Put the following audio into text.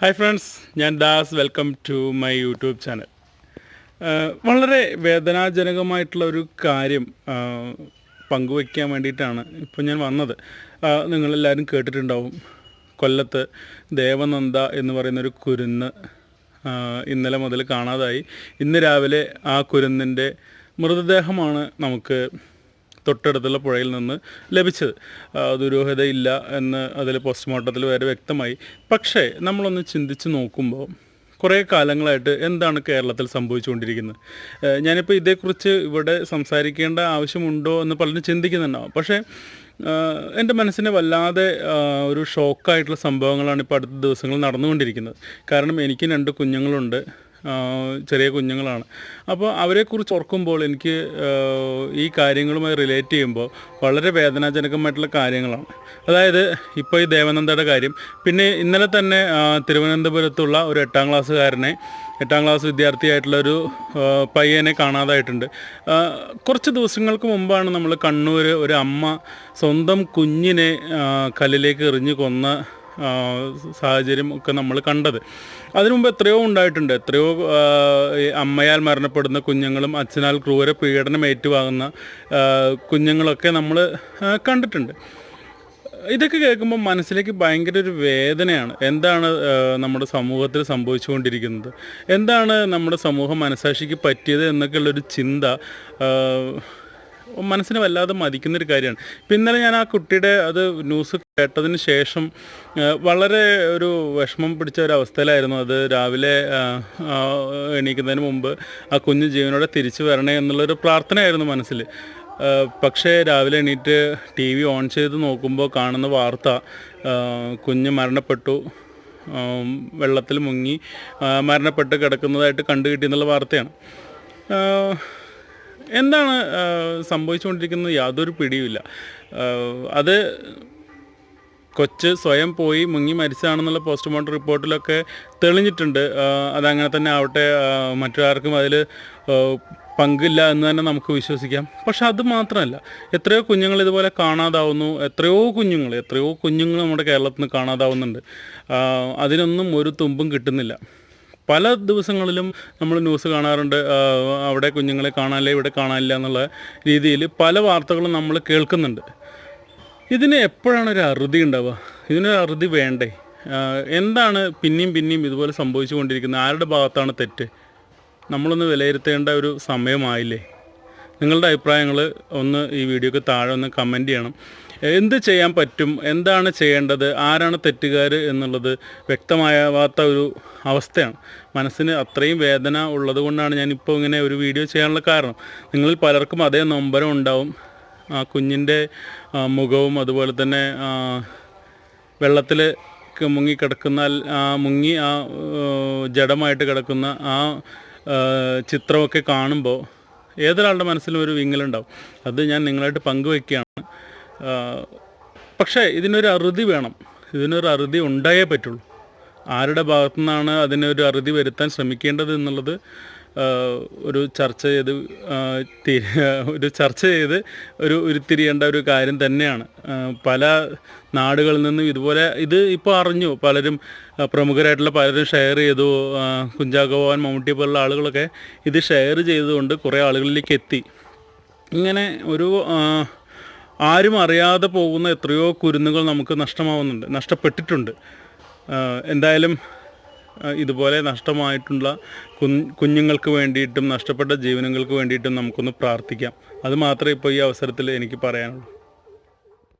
Hi friends ഞാൻ Das. Welcome to my YouTube channel വളരെ വേദനാജനകമായിട്ടുള്ള ഒരു കാര്യം പങ്കുവയ്ക്കാൻ വേണ്ടിയിട്ടാണ് ഇപ്പോൾ ഞാൻ വന്നത്. നിങ്ങളെല്ലാവരും കേട്ടിട്ടുണ്ടാവും. കൊല്ലത്ത് ദേവനന്ദ എന്ന് പറയുന്നൊരു കുരുന്ന് ഇന്നലെ മുതൽ കാണാതായി. ഇന്ന് രാവിലെ ആ കുരുന്നിന്റെ മൃതദേഹമാണ് നമുക്ക് തൊട്ടടുത്തുള്ള പുഴയിൽ നിന്ന് ലഭിച്ചത്. ദുരൂഹതയില്ല എന്ന് അതിൽ പോസ്റ്റ്മോർട്ടത്തിൽ വരെ വ്യക്തമായി. പക്ഷേ നമ്മളൊന്ന് ചിന്തിച്ച് നോക്കുമ്പോൾ കുറേ കാലങ്ങളായിട്ട് എന്താണ് കേരളത്തിൽ സംഭവിച്ചുകൊണ്ടിരിക്കുന്നത്? ഞാനിപ്പോൾ ഇതേക്കുറിച്ച് ഇവിടെ സംസാരിക്കേണ്ട ആവശ്യമുണ്ടോ എന്ന് പലരും ചിന്തിക്കുന്നുണ്ടാവും. പക്ഷേ എന്റെ മനസ്സിനെ വല്ലാതെ ഒരു ഷോക്കായിട്ടുള്ള സംഭവങ്ങളാണ് ഇപ്പോൾ അടുത്ത ദിവസങ്ങൾ നടന്നുകൊണ്ടിരിക്കുന്നത്. കാരണം എനിക്ക് രണ്ട് കുഞ്ഞുങ്ങളുണ്ട്. ചെറിയ കുഞ്ഞുങ്ങളാണ്. അപ്പോൾ അവരെക്കുറിച്ച് ഓർക്കുമ്പോൾ എനിക്ക് ഈ കാര്യങ്ങളുമായി റിലേറ്റ് ചെയ്യുമ്പോൾ വളരെ വേദനാജനകമായിട്ടുള്ള കാര്യങ്ങളാണ്. അതായത് ഇപ്പോൾ ഈ ദേവനന്ദയുടെ കാര്യം. പിന്നെ ഇന്നലെ തന്നെ തിരുവനന്തപുരത്തുള്ള ഒരു എട്ടാം ക്ലാസ്സുകാരനെ എട്ടാം ക്ലാസ് വിദ്യാർത്ഥിയായിട്ടുള്ളൊരു പയ്യനെ കാണാതായിട്ടുണ്ട്. കുറച്ച് ദിവസങ്ങൾക്ക് മുമ്പാണ് നമ്മൾ കണ്ണൂർ ഒരു അമ്മ സ്വന്തം കുഞ്ഞിനെ കല്ലിലേക്ക് എറിഞ്ഞു കൊന്ന സാഹചര്യം ഒക്കെ നമ്മൾ കണ്ടത്. അതിനു മുമ്പ് എത്രയോ ഉണ്ടായിട്ടുണ്ട്. എത്രയോ അമ്മയാൽ മരണപ്പെടുന്ന കുഞ്ഞുങ്ങളും അച്ഛനാൽ ക്രൂര പീഡനം ഏറ്റുവാങ്ങുന്ന കുഞ്ഞുങ്ങളൊക്കെ നമ്മൾ കണ്ടിട്ടുണ്ട്. ഇതൊക്കെ കേൾക്കുമ്പോൾ മനസ്സിലേക്ക് ഭയങ്കര ഒരു വേദനയാണ്. എന്താണ് നമ്മുടെ സമൂഹത്തിൽ സംഭവിച്ചുകൊണ്ടിരിക്കുന്നത്? എന്താണ് നമ്മുടെ സമൂഹം മനസാക്ഷിക്ക് പറ്റിയത് എന്നൊക്കെയുള്ളൊരു ചിന്ത മനസ്സിനെ വല്ലാതെ മതിക്കുന്നൊരു കാര്യമാണ്. ഇപ്പം ഇന്നലെ ഞാൻ ആ കുട്ടിയുടെ അത് ന്യൂസ് കേട്ടതിന് ശേഷം വളരെ ഒരു വിഷമം പിടിച്ച ഒരു അവസ്ഥയിലായിരുന്നു. അത് രാവിലെ എണീക്കുന്നതിന് മുമ്പ് ആ കുഞ്ഞ് ജീവനോടെ തിരിച്ചു വരണേ എന്നുള്ളൊരു പ്രാർത്ഥനയായിരുന്നു മനസ്സിൽ പക്ഷേ രാവിലെ എണീറ്റ് ടി വി ഓൺ ചെയ്ത് നോക്കുമ്പോൾ കാണുന്ന വാർത്ത കുഞ്ഞ് മരണപ്പെട്ടു. വെള്ളത്തിൽ മുങ്ങി മരണപ്പെട്ട് കിടക്കുന്നതായിട്ട് കണ്ടു കിട്ടിയെന്നുള്ള വാർത്തയാണ്. എന്താണ് സംഭവിച്ചുകൊണ്ടിരിക്കുന്നത്? യാതൊരു പിടിയുമില്ല. അത് കൊച്ച് സ്വയം പോയി മുങ്ങി മരിച്ചതാണെന്നുള്ള പോസ്റ്റ്മോർട്ടം റിപ്പോർട്ടിലൊക്കെ തെളിഞ്ഞിട്ടുണ്ട്. അതങ്ങനെ തന്നെ ആവട്ടെ മറ്റൊരാർക്കും അതിൽ പങ്കില്ല എന്ന് തന്നെ നമുക്ക് വിശ്വസിക്കാം. പക്ഷെ അത് മാത്രമല്ല എത്രയോ കുഞ്ഞുങ്ങൾ ഇതുപോലെ കാണാതാവുന്നു. എത്രയോ കുഞ്ഞുങ്ങൾ എത്രയോ കുഞ്ഞുങ്ങൾ നമ്മുടെ കേരളത്തിൽ നിന്ന് കാണാതാവുന്നുണ്ട്. അതിനൊന്നും ഒരു തുമ്പും കിട്ടുന്നില്ല. പല ദിവസങ്ങളിലും നമ്മൾ ന്യൂസ് കാണാറുണ്ട്. അവിടെ കുഞ്ഞുങ്ങളെ കാണാനില്ല ഇവിടെ കാണാനില്ല എന്നുള്ള രീതിയിൽ പല വാർത്തകളും നമ്മൾ കേൾക്കുന്നുണ്ട്. ഇതിന് എപ്പോഴാണ് ഒരു അറുതി ഉണ്ടാവുക? ഇതിനൊരു അറുതി വേണ്ടേ? എന്താണ് പിന്നെയും പിന്നെയും ഇതുപോലെ സംഭവിച്ചുകൊണ്ടിരിക്കുന്നത്? ആരുടെ ഭാഗത്താണ് തെറ്റ്? നമ്മളൊന്ന് വിലയിരുത്തേണ്ട ഒരു സമയമായില്ലേ? നിങ്ങളുടെ അഭിപ്രായങ്ങൾ ഒന്ന് ഈ വീഡിയോക്ക് താഴെ ഒന്ന് കമന്റ് ചെയ്യണം. എന്ത് ചെയ്യാൻ പറ്റും? എന്താണ് ചെയ്യേണ്ടത്? ആരാണ് തെറ്റുകാർ എന്നുള്ളത് വ്യക്തമാവാത്ത ഒരു അവസ്ഥയാണ്. മനസ്സിന് അത്രയും വേദന ഉള്ളത് കൊണ്ടാണ് ഞാനിപ്പോൾ ഇങ്ങനെ ഒരു വീഡിയോ ചെയ്യാനുള്ള കാരണം. നിങ്ങളിൽ പലർക്കും അതേ നൊമ്പരം ഉണ്ടാവും. ആ കുഞ്ഞിന്റെ മുഖവും അതുപോലെ തന്നെ വെള്ളത്തിൽ മുങ്ങി കിടക്കുന്ന ആ മുങ്ങി ആ ജഡമായിട്ട് കിടക്കുന്ന ആ ചിത്രമൊക്കെ കാണുമ്പോൾ ഏതൊരാളുടെ മനസ്സിലും ഒരു വിങ്ങലുണ്ടാവും. അത് ഞാൻ നിങ്ങളായിട്ട് പങ്കുവെക്കുകയാണ്. ആ, പക്ഷേ ഇതിനൊരു അറുതി വേണം. ഇതിനൊരു അറുതി ഉണ്ടായേ പറ്റുള്ളൂ. ആരുടെ ഭാഗത്തു നിന്നാണ് അതിനൊരു അറുതി വരുത്താൻ ശ്രമിക്കേണ്ടത് എന്നുള്ളത് ഒരു ചർച്ച ചെയ്ത് ഒരു ചർച്ച ചെയ്ത് ഒരു ഉരുത്തിരിയേണ്ട ഒരു കാര്യം തന്നെയാണ്. പല നാടുകളിൽ നിന്നും ഇതുപോലെ ഇത് ഇപ്പോൾ അറിഞ്ഞു. പലരും പ്രമുഖരായിട്ടുള്ള പലരും ഷെയർ ചെയ്തു. ആ, കുഞ്ചാക്കോ ഭവൻ മമ്മൂട്ടി പോലുള്ള ആളുകളൊക്കെ ഇത് ഷെയർ ചെയ്തുകൊണ്ട് കുറേ ആളുകളിലേക്ക് എത്തി. ഇങ്ങനെ ഒരു ആരും അറിയാതെ പോകുന്ന എത്രയോ കുരുന്നുകൾ നമുക്ക് നഷ്ടമാവുന്നുണ്ട് നഷ്ടപ്പെട്ടിട്ടുണ്ട്. എന്തായാലും ഇതുപോലെ നഷ്ടമായിട്ടുള്ള കുഞ്ഞ് കുഞ്ഞുങ്ങൾക്ക് വേണ്ടിയിട്ടും നഷ്ടപ്പെട്ട ജീവനുകൾക്ക് വേണ്ടിയിട്ടും നമുക്കൊന്ന് പ്രാർത്ഥിക്കാം. അത് മാത്രമേ ഇപ്പോൾ ഈ അവസരത്തിൽ എനിക്ക് പറയാനുള്ളൂ.